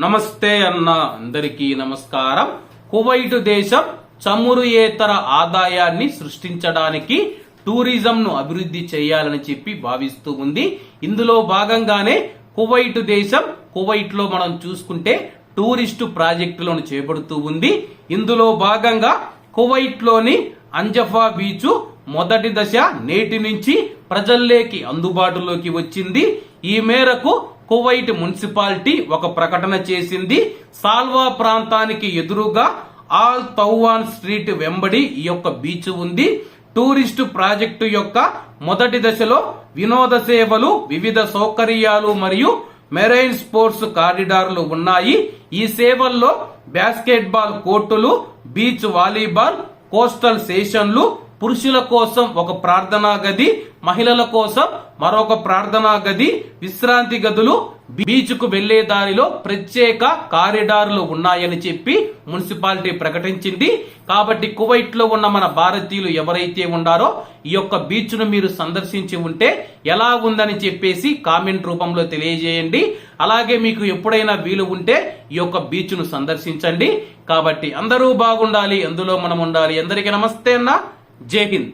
నమస్తే అన్న అందరికీ నమస్కారం. కువైట్ దేశం చమురుయేతర ఆదాయాన్ని సృష్టించడానికి టూరిజం ను అభివృద్ధి చేయాలని చెప్పి భావిస్తూ ఉంది. ఇందులో భాగంగానే కువైట్ దేశం కువైట్లో మనం చూసుకుంటే టూరిస్టు ప్రాజెక్టులను చేపడుతూ ఉంది. ఇందులో భాగంగా కువైట్లోని అంజఫా బీచ్ మొదటి దశ నేటి నుంచి ప్రజల్లోకి అందుబాటులోకి వచ్చింది. ఈ మేరకు కువైట్ మున్సిపాలిటీ ఒక ప్రకటన చేసింది. సాల్వా ప్రాంతానికి ఎదురుగా ఆల్ తౌవాన్ స్ట్రీట్ వెంబడి ఈ యొక్క బీచ్ ఉంది. టూరిస్టు ప్రాజెక్టు యొక్క మొదటి దశలో వినోద సేవలు వివిధ సౌకర్యాలు మరియు మెరైన్ స్పోర్ట్స్ కారిడార్లు ఉన్నాయి. ఈ సేవల్లో బాస్కెట్బాల్ కోర్టులు బీచ్ వాలీబాల్ కోస్టల్ సేషన్లు పురుషుల కోసం ఒక ప్రార్థనా గది మహిళల కోసం మరొక ప్రార్థనా గది విశ్రాంతి గదులు బీచ్కు వెళ్ళే దారిలో ప్రత్యేక కారిడార్లు ఉన్నాయని చెప్పి మున్సిపాలిటీ ప్రకటించింది. కాబట్టి కువైట్లో ఉన్న మన భారతీయులు ఎవరైతే ఉన్నారో ఈ యొక్క బీచ్ను మీరు సందర్శించి ఉంటే ఎలా ఉందని చెప్పేసి కామెంట్ రూపంలో తెలియజేయండి. అలాగే మీకు ఎప్పుడైనా వీలు ఉంటే ఈ యొక్క బీచ్ను సందర్శించండి. కాబట్టి అందరూ బాగుండాలి అందులో మనం ఉండాలి. అందరికీ నమస్తే అన్న. జై హింద్.